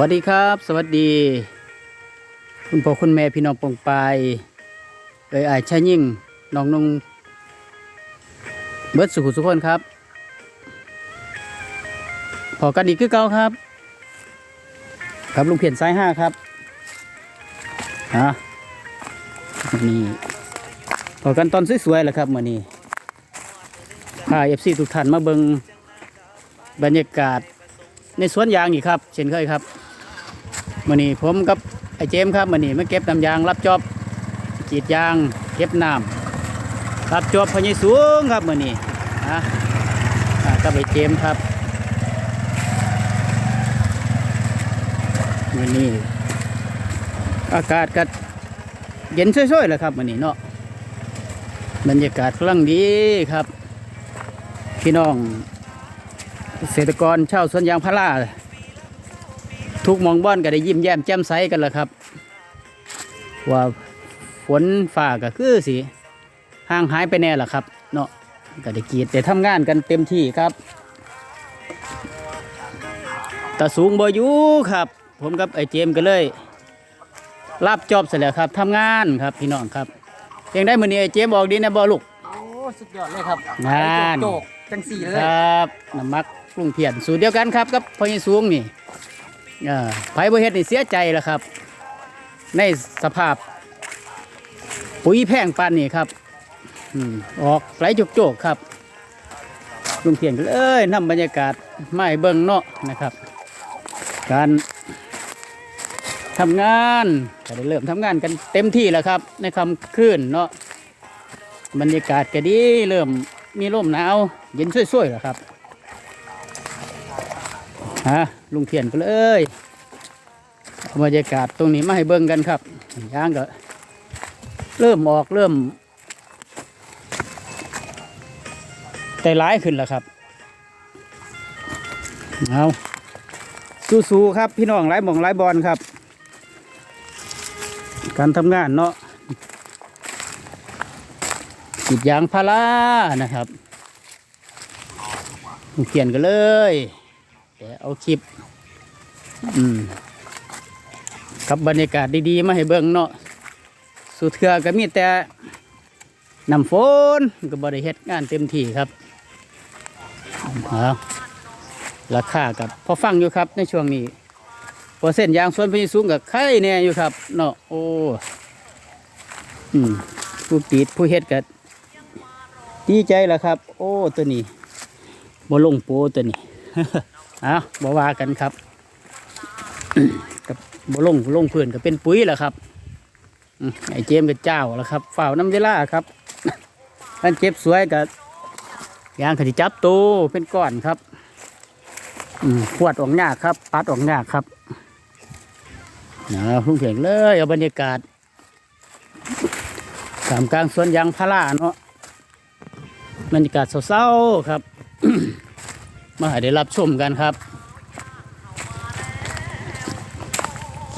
วัสดีครับ สวัสดี คุณพ่อคุณแม่พี่น้องปองปายเอ่ยอายชายยิ่งน้องนงเบิร์ดสุขุสุขคนครับพอกันอีกคือเก่าครับ ครับลุงเพียนซ้ายห้าครับฮะนี่พอกันตอนสวยๆแหละครับมื่อนี้พาเอฟซีทุกท่านมาเบิงบรรยากาศในสวนยางอีกครับ เช่นเคยครับ มื่อนี้ผมกับไอ้เจมครับมื่อนี้มาเก็บน้ำยางรับจอบกีดยางเก็บน้ำรับจอบพญายสูงครับมื่อนี้นะกับไอ้เจมครับมื่อนี้อากาศก็เย็นช่วยๆแหละครับมื่อนี้เนาะบรรยากาศกำลังดีครับ พี่น้องเกษตรกรชาวสวนยางพารา ทุกหมองบ้านก็ได้ยิ้มแย้มแจ่มใสกันแล้วครับ ว่าฝนฝ่าก็คือสิห่างหายไปแน่ละครับ เนาะก็ได้กรีดแต่ทำงานกันเต็มที่ครับตาสูงบ่อยู่ครับ ผมกับไอ้เจมส์ก็เลยรับจอบเสร็จแล้วครับทำงานครับพี่น้องครับเพียงได้มือนี้ไอ้เจมส์บอกดีนะบ่ลูกโอ้สุดยอดเลยครับงานโจกจังสี่เลยครับน้ำมักกรุงเพียนสูตรเดียวกันครับกับพอยิสูงนี่เอ่อ ไผ่บ่เฮ็ดนี่เสียใจแล้วครับ ในสภาพ ปุ๋ยแพงปานนี่ครับอืออกไหลจุกโจกครับลุงเพียนก็เลยนำบรรยากาศไม้เบิ่งเนาะนะครับ การทำงานก็ได้เริ่มทำงานกันเต็มที่แล้วครับ ในคำคืนเนาะบรรยากาศก็ดีเริ่มมีลมหนาวเย็นช่วยๆเหรอครับ ฮะลุงเทียนก็เลยอาบรรยากาศตรงนี้มาให้เบิ่งกันครับย่างก็เริ่มออกเริ่มใจร้ายขึ้นแล้วครับเอาสู้ๆครับพี่น้องไร้หมองไร้บอลครับ การทำงานเนาะกรีดยางพารานะครับเขียนกันเลย เอาคลิป อืมกับบรรยากาศดีๆ มาให้เบิ่งเนาะสุดเถื่อก็มีแต่น้ำฝนก็บริเฮ็ดงานเต็มที่ครับเอาราคากับพอฟังอยู่ครับในช่วงนี้เปอร์เซ็นต์ยางส่วนพญิสูงกับไข่แน่อยู่ครับเนาะโอ้อืมผู้ปีดผู้เฮ็ดกับดีใจแล้วครับ โอ้ตัวนี้บ่ลงโปตัวนี้ อ้าบว่ากันครับกับบ่ลงลงเพื้นก็เป็นปุ๋ยแหละครับไอเจมกับเจ้าแล้วครับฝ่าวน้ำเวลาครับท่านเจ็บสวยกับยางขจิจับโตเป็นก้อนครับอืมปวดออกยากครับ ปัดออกยากครับนะลุงเพียงเลยเอาบรรยากาศสามกลางสวนยางพาราเนาะบรรยากาศเศร้าๆครับ มาให้ได้รับชมกันครับ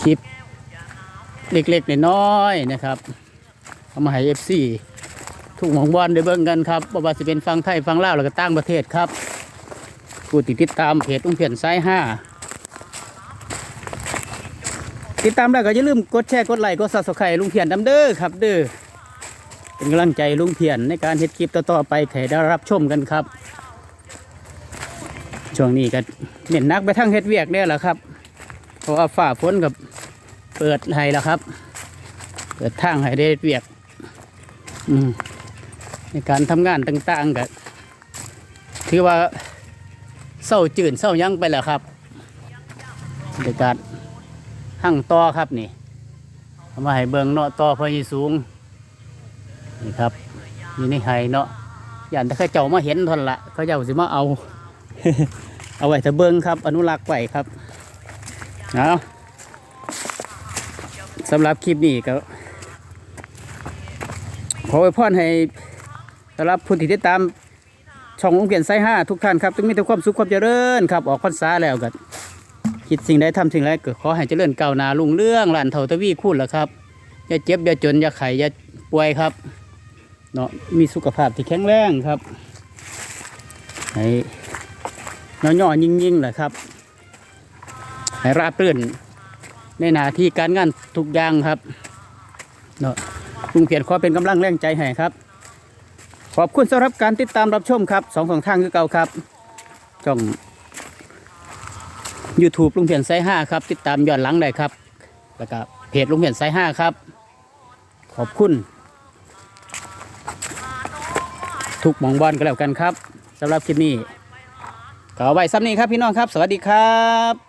คลิปเล็กๆน้อยๆนะครับเอามาให้เอฟซีทุกหมองบอลได้เบิ่งกันครับบ่ว่าจะเป็นฟังไทยฟังลาวแล้วก็ต่างประเทศครับผู้ติดติดตามเพจอุ้งเพียนซ้ายห้าติดตามแล้วก็อย่าลืมกดแชร์กดไลค์กดซับสไครต์ลุงเพียนดำเด้อครับ เด้อเป็นกำลังใจลุงเพียนในการเฮ็ดคลิปต่อๆไปให้ได้รับชมกันครับ ช่วงนี้ก็เน้นนักไปทั้งเฮ็ดเวียกเนี่ยแหละครับ เพราะว่าฝ่าฝนกับเปิดให้แล้วครับ เปิดทางให้ได้เฮ็ดเวียก อืมในการทำงานต่างๆก็ถือว่าเศร้าจืดเศร้ายั้งไปแล้วครับบรรยากาศหั่งต่อครับนี่เอามาให้เบิงเนาะต่อพอยีสูงนี่ครับอยู่ในไห้เนาะย่านถ้าเขาเจ้ามาเห็นทนละเขาเจ้าสิมาเอา เอาไว้ถ้าเบิ้งครับ อนุรักษ์ไว้ครับเอาสำหรับคลิปนี้ก็ ขอไว้พรให้สำหรับผู้ที่ติดตามช่องลุงเปลี่ยนไซห้าทุกท่านครับต้องมีแต่ความสุขความเจริญครับ ออกพรรษาแล้วก็คิดสิ่งใดทำสิ่งใดก็ขอให้เจริญก้าวหน้ารุ่งเรื่องหลานเท่าทวีคูณละครับอย่าเจ็บอย่าจนอย่าไข้อย่าป่วยครับเนาะมีสุขภาพที่แข็งแรงครับให้ ย่อๆยิ่งๆแหละครับให้ราบรื่นในหน้าที่การงานทุกอย่างครับเนาะลุงเพียรขอเป็นกำลังแรงใจให้ครับ ขอบคุณสำหรับการติดตามรับชมครับสองสองทางคือเก่าครับช่อง YouTube ลุงเพียรไซห้าครับ ติดตามย้อนหลังได้ครับ แล้วก็เพจลุงเพียรไซห้าครับ ขอบคุณ ทุกหมองบอลก็แล้วกันครับสำหรับคลิปนี้ ก็เอาไว้ซ้ำนี้ครับพี่น้องครับ สวัสดีครับ